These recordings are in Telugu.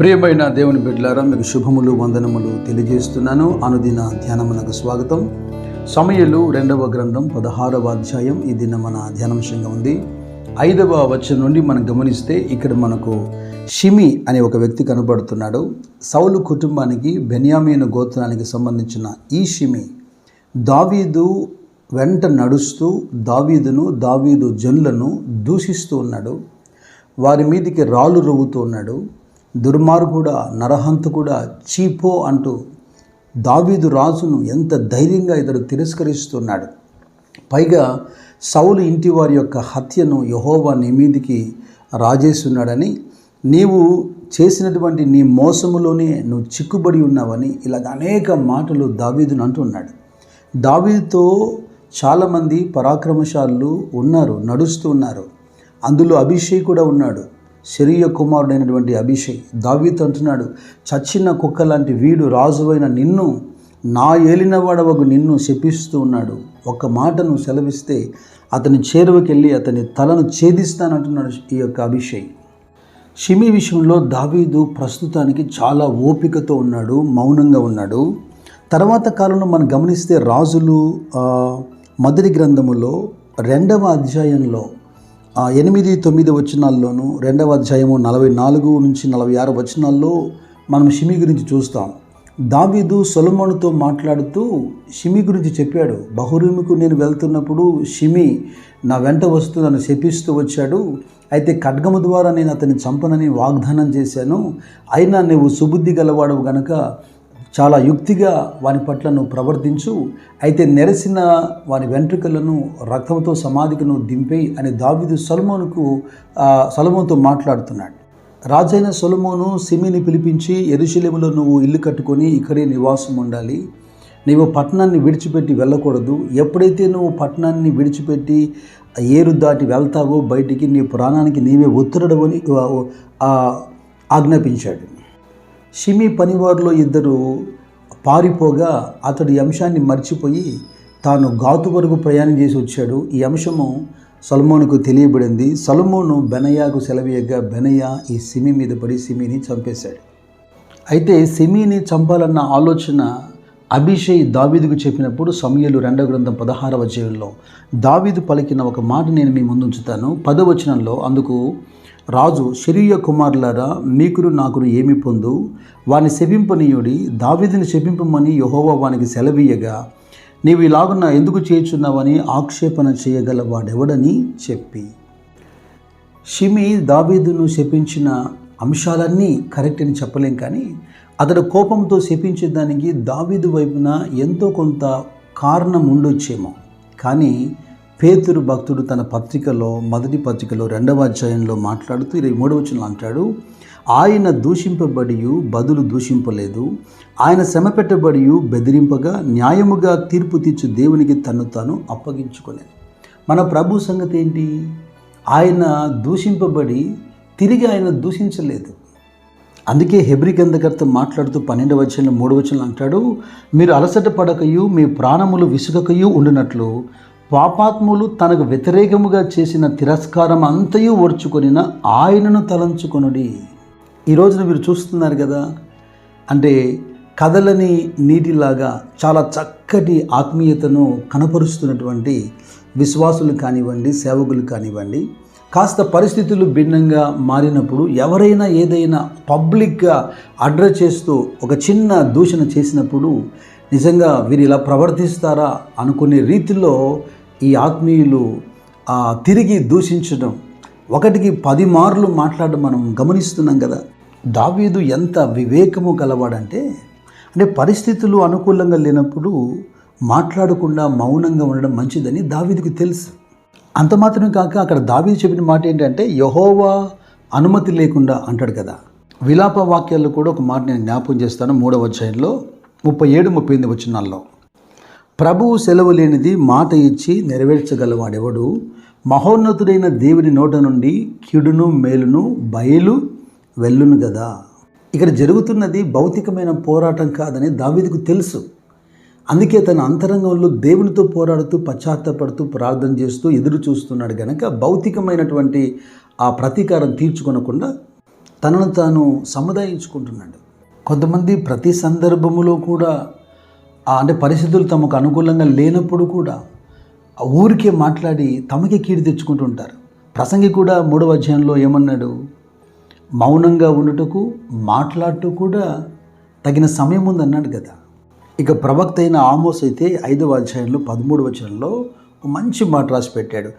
ప్రియమైన దేవుని బిడ్డలారా మీకు శుభములు వందనములు తెలియజేస్తున్నాను. అనుదిన ధ్యానమునకు స్వాగతం. సమయలు రెండవ గ్రంథం పదహారవ అధ్యాయం. ఈ దిన మన ధ్యానాంశంగా ఉంది. ఐదవ వచనం నుండి మనం గమనిస్తే ఇక్కడ మనకు షిమి అనే ఒక వ్యక్తి కనబడుతున్నాడు. సౌలు కుటుంబానికి బెన్యామీను గోత్రానికి సంబంధించిన ఈ షిమి దావీదు వెంట నడుస్తూ దావీదును దావీదు జనులను దూషిస్తూ ఉన్నాడు. వారి మీదికి రాళ్ళు రువ్వుతూ ఉన్నాడు. దుర్మార్గుడా నరహంతకుడా చీపో అంటూ దావీదు రాజును ఎంత ధైర్యంగా ఇతడు తిరస్కరిస్తున్నాడు. పైగా సౌలు ఇంటి వారి యొక్క హత్యను యహోవా నీ మీదికి రాజేస్తున్నాడని నీవు చేసినటువంటి నీ మోసములోనే నువ్వు చిక్కుబడి ఉన్నావని ఇలా అనేక మాటలు దావీదును అంటున్నాడు. దావీదుతో చాలామంది పరాక్రమశాలు ఉన్నారు నడుస్తూ ఉన్నారు. అందులో అభిషేక్ కూడా ఉన్నాడు. శరీర కుమారుడైనటువంటి అభిషేక్ దావీతో అంటున్నాడు చచ్చిన కుక్క లాంటి వీడు రాజువైన నిన్ను నా ఏలినవాడవగు నిన్ను శపిస్తూ ఉన్నాడు. ఒక్క మాటను సెలవిస్తే అతని చేరువకెళ్ళి అతని తలను ఛేదిస్తానంటున్నాడు ఈ యొక్క అభిషేక్. షిమి విషయంలో దావీదు ప్రస్తుతానికి చాలా ఓపికతో ఉన్నాడు మౌనంగా ఉన్నాడు. తర్వాత కాలంలో మనం గమనిస్తే రాజులు ఆ, మొదటి గ్రంథములో రెండవ అధ్యాయంలో ఎనిమిది తొమ్మిది వచనాల్లోనూ రెండవ అధ్యాయము నలభై నాలుగు నుంచి నలభై ఆరు వచనాల్లో మనం షిమి గురించి చూస్తాం. దావీదు సొలమోనుతో మాట్లాడుతూ షిమి గురించి చెప్పాడు. బహురూమికు నేను వెళ్తున్నప్పుడు షిమి నా వెంట వస్తూ నన్ను శపిస్తూ వచ్చాడు. అయితే ఖడ్గము ద్వారా నేను అతన్ని చంపనని వాగ్దానం చేశాను. అయినా నువ్వు సుబుద్ధి గలవాడవు గనక చాలా యుక్తిగా వాని పట్ల నువ్వు ప్రవర్తించు అయితే నెరసిన వాని వెంట్రుకలను రక్తంతో సమాధికి నువ్వు దింపేయి అని దావిదు సొలమోనుకు సొలమోన్తో మాట్లాడుతున్నాడు. రాజైన సొలమోను సిమిని పిలిపించి ఎరుశలేములో నువ్వు ఇల్లు కట్టుకొని ఇక్కడే నివాసం ఉండాలి. నీవు పట్టణాన్ని విడిచిపెట్టి వెళ్ళకూడదు. ఎప్పుడైతే నువ్వు పట్టణాన్ని విడిచిపెట్టి ఏరు దాటి వెళ్తావో బయటికి నీ ప్రాణానికి నీవే ఉత్తరడవని ఆజ్ఞాపించాడు. షిమి పనివారిలో ఇద్దరు పారిపోగా అతడు ఈ అంశాన్ని మర్చిపోయి తాను గాతు వరకు ప్రయాణం చేసి వచ్చాడు. ఈ అంశము సల్మోనుకు తెలియబడింది. సల్మోను బెనయాకు సెలవీయగా బెనయా ఈ సిమి మీద పడి సిమిని చంపేశాడు. అయితే సిమిని చంపాలన్న ఆలోచన అభిషేక్ దావీదుకు చెప్పినప్పుడు సమయలు రెండవ గ్రంథం పదహారవ జీవుల్లో దావీదు పలికిన ఒక మాట నేను మీ ముందు ఉంచుతాను. పదవచనంలో అందుకు రాజు శరీయ కుమారులారా మీకును నాకును ఏమి పొందు? వాని శపింపనీయుడి దావీదుని శపింపమని యహోవా వానికి సెలవీయగా నీవు ఇలాగున్న ఎందుకు చేయుచున్నావని ఆక్షేపణ చేయగల వాడెవడని చెప్పి. షిమి దావీదును శపించిన అంశాలన్నీ కరెక్ట్ అని చెప్పలేం కానీ అతడు కోపంతో శపించే దానికి దావీదు వైపున ఎంతో కొంత కారణం ఉండొచ్చేమో. కానీ పేతురు భక్తుడు తన పత్రికలో మొదటి పత్రికలో రెండవ అధ్యాయంలో మాట్లాడుతూ ఇరవై మూడవ అంటాడు ఆయన దూషింపబడియు బదులు దూషింపలేదు. ఆయన శ్రమ పెట్టబడియు బెదిరింపగా న్యాయముగా తీర్పు తీర్చు దేవునికి తన్ను తాను అప్పగించుకోలేదు మన ప్రభు సంగతి ఏంటి? ఆయన దూషింపబడి తిరిగి ఆయన దూషించలేదు. అందుకే హెబ్రి గ్రంథకర్త మాట్లాడుతూ పన్నెండు వచనంలో మూడు వచనంలో అంటాడు మీరు అలసట పడకయు మీ ప్రాణములు విసుగకయు ఉండినట్లు పాపాత్ములు తనకు వ్యతిరేకముగా చేసిన తిరస్కారం అంతయు ఓర్చుకొనిన ఆయనను తలంచుకొనుడి. ఈ రోజున మీరు చూస్తున్నారు కదా అంటే కదలని నీటిలాగా చాలా చక్కటి ఆత్మీయతను కనపరుస్తున్నటువంటి విశ్వాసులు కానివ్వండి సేవకులు కానివ్వండి కాస్త పరిస్థితులు భిన్నంగా మారినప్పుడు ఎవరైనా ఏదైనా పబ్లిక్గా అడ్రస్ చేస్తూ ఒక చిన్న దూషణ చేసినప్పుడు నిజంగా వీరు ఇలా ప్రవర్తిస్తారా అనుకునే రీతిలో ఈ ఆత్మీయులు తిరిగి దూషించడం. ఒకటికి పది మార్లు మాట్లాడడం మనం గమనిస్తున్నాం కదా. దావీదు ఎంత వివేకము గలవాడంటే అంటే పరిస్థితులు అనుకూలంగా లేనప్పుడు మాట్లాడకుండా మౌనంగా ఉండడం మంచిదని దావీదుకి తెలుసు. అంత మాత్రమే కాక అక్కడ దావీదు చెప్పిన మాట ఏంటంటే యహోవా అనుమతి లేకుండా అంటాడు కదా. విలాప వాక్యాల్లో కూడా ఒక మాట నేను జ్ఞాపకం చేస్తాను మూడవ అధ్యాయంలో ముప్పై ఏడు ముప్పై ఎనిమిది వచ్చినాల్లో ప్రభువు సెలవు లేనిది మాట ఇచ్చి నెరవేర్చగలవాడెవడు? మహోన్నతుడైన దేవుని నోట నుండి కీడును మేలును బయలు వెళ్ళును కదా ఇక్కడ జరుగుతున్నది భౌతికమైన పోరాటం కాదని దావిదికు తెలుసు. అందుకే తన అంతరంగంలో దేవునితో పోరాడుతూ పశ్చాత్తపడుతూ ప్రార్థన చేస్తూ ఎదురు చూస్తున్నాడు గనక భౌతికమైనటువంటి ఆ ప్రతీకారం తీర్చుకొనకుండా తనను తాను సముదాయించుకుంటున్నాడు. కొంతమంది ప్రతి సందర్భములో కూడా అంటే పరిస్థితులు తమకు అనుకూలంగా లేనప్పుడు కూడా ఆ ఊరికే మాట్లాడి తమకే కీడు తెచ్చుకుంటుంటారు ప్రసంగి కూడా మూడవ అధ్యాయంలో ఏమన్నాడు? మౌనంగా ఉండుటకు మాట్లాడుతూ కూడా తగిన సమయం ఉంది అన్నాడు కదా. ఇక ప్రవక్త అయిన ఆమోస్ అయితే ఐదవ అధ్యాయంలో పదమూడు వచనంలో మంచి మాట రాసి పెట్టాడు.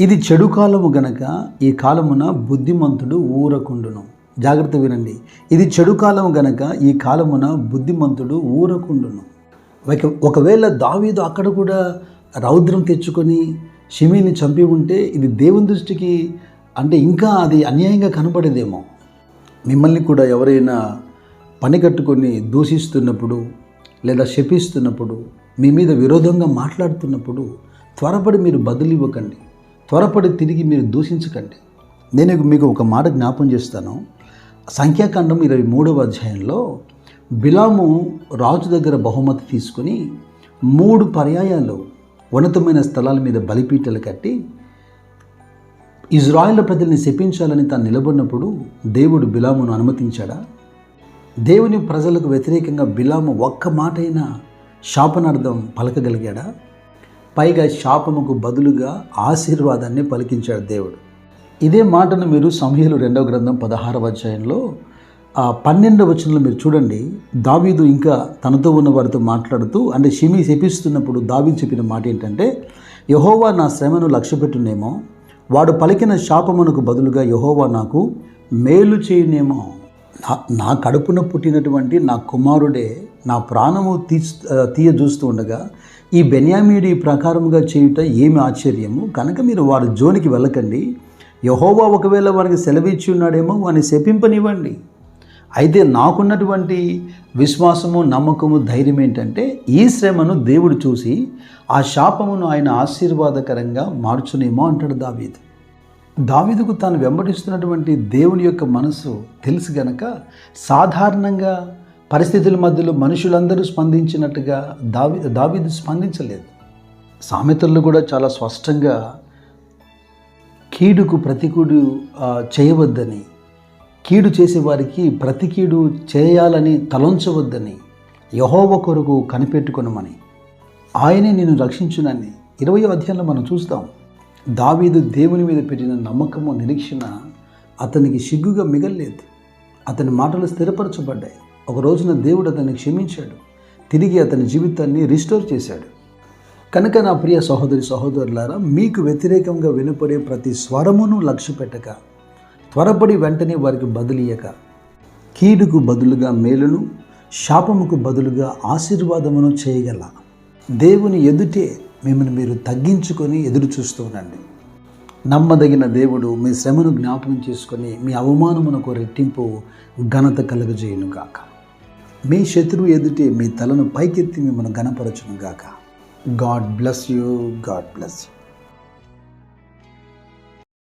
ఇది చెడు కాలము గనక ఈ కాలమున బుద్ధిమంతుడు ఊరకుండును. జాగ్రత్త వినండి. ఇది చెడు కాలము గనక ఈ కాలమున బుద్ధిమంతుడు ఊరకుండును. ఒకవేళ దావీదు అక్కడ కూడా రౌద్రం తెచ్చుకొని షిమీని చంపి ఉంటే ఇది దేవుని దృష్టికి అంటే ఇంకా అది అన్యాయంగా కనపడేదేమో మిమ్మల్ని కూడా ఎవరైనా పని కట్టుకొని దూషిస్తున్నప్పుడు లేదా శపిస్తున్నప్పుడు మీ మీద విరోధంగా మాట్లాడుతున్నప్పుడు త్వరపడి మీరు బదులు ఇవ్వకండి. త్వరపడి తిరిగి మీరు దూషించకండి. నేను మీకు ఒక మాట జ్ఞాపం చేస్తాను. సంఖ్యాకాండం ఇరవై మూడవ అధ్యాయంలో బిలాము రాజు దగ్గర బహుమతి తీసుకుని మూడు పర్యాయాలు ఉన్నతమైన స్థలాల మీద బలిపీటలు కట్టి ఇజ్రాయిల్ ప్రజల్ని శపించాలని తాను నిలబడినప్పుడు దేవుడు బిలామును అనుమతించాడా? దేవుని ప్రజలకు వ్యతిరేకంగా బిలాము ఒక్క మాటైనా శాపనార్థం పలకగలిగాడా? పైగా శాపముకు బదులుగా ఆశీర్వాదాన్ని పలికించాడు దేవుడు. ఇదే మాటను మీరు సంహిలు రెండవ గ్రంథం పదహారవ అధ్యాయంలో ఆ పన్నెండవ వచనంలో మీరు చూడండి. దావీదు ఇంకా తనతో ఉన్న వారితో మాట్లాడుతూ అంటే షిమి శపిస్తున్నప్పుడు దావీదు చెప్పిన మాట ఏంటంటే యహోవా నా శ్రమను లక్ష్యపెట్టునేమో వాడు పలికిన శాపమునకు బదులుగా యహోవా నాకు మేలు చేయనేమో. నా నా కడుపున పుట్టినటువంటి నా కుమారుడే నా ప్రాణము తీ తీయ చూస్తూ ఉండగా ఈ బెన్యామీడి ప్రకారముగా చేయుట ఏమి ఆశ్చర్యము? కనుక మీరు వారి జోలికి వెళ్ళకండి. యహోవా ఒకవేళ వారికి సెలవిచ్చి ఉన్నాడేమో వారిని శపింపనివ్వండి. అయితే నాకున్నటువంటి విశ్వాసము నమ్మకము ధైర్యం ఏంటంటే ఈ శ్రమను దేవుడు చూసి ఆ శాపమును ఆయన ఆశీర్వాదకరంగా మార్చునేమో అంటాడు దావీదు. దావీదుకు తాను వెంబడిస్తున్నటువంటి దేవుని యొక్క మనసు తెలుసు గనక సాధారణంగా పరిస్థితుల మధ్యలో మనుషులందరూ స్పందించినట్టుగా దావి దావీదు స్పందించలేదు. సామెతల్లో కూడా చాలా స్పష్టంగా కీడుకు ప్రతికూడు చేయవద్దని కీడు చేసేవారికి ప్రతి కీడు చేయాలని తలంచవద్దని యహోవ కొరకు కనిపెట్టుకునమని. ఆయనే నిన్ను రక్షించునని ఇరవై అధ్యాయంలో మనం చూస్తాం. దావీదు దేవుని మీద పెట్టిన నమ్మకము నిరీక్షణ అతనికి సిగ్గుగా మిగల్లేదు. అతని మాటలు స్థిరపరచబడ్డాయి. ఒక రోజున దేవుడు అతన్ని క్షమించాడు. తిరిగి అతని జీవితాన్ని రిస్టోర్ చేశాడు. కనుక నా ప్రియ సహోదరి సహోదరులారా మీకు వ్యతిరేకంగా వినపడే ప్రతి స్వరమును లక్ష్య పెట్టక త్వరపడి వెంటనే వారికి బదులియక కీడుకు బదులుగా మేలును శాపముకు బదులుగా ఆశీర్వాదమును చేయగల. దేవుని ఎదుటే మిమ్మల్ని మీరు తగ్గించుకొని ఎదురు చూస్తూ ఉండండి. నమ్మదగిన దేవుడు మీ శ్రమను జ్ఞాపకం చేసుకొని మీ అవమానమునకు రెట్టింపు ఘనత కలుగజేయును గాక మీ శత్రువు ఎదుటే మీ తలను పైకెత్తి మిమ్మల్ని గణపరచును గాక God bless you God bless you.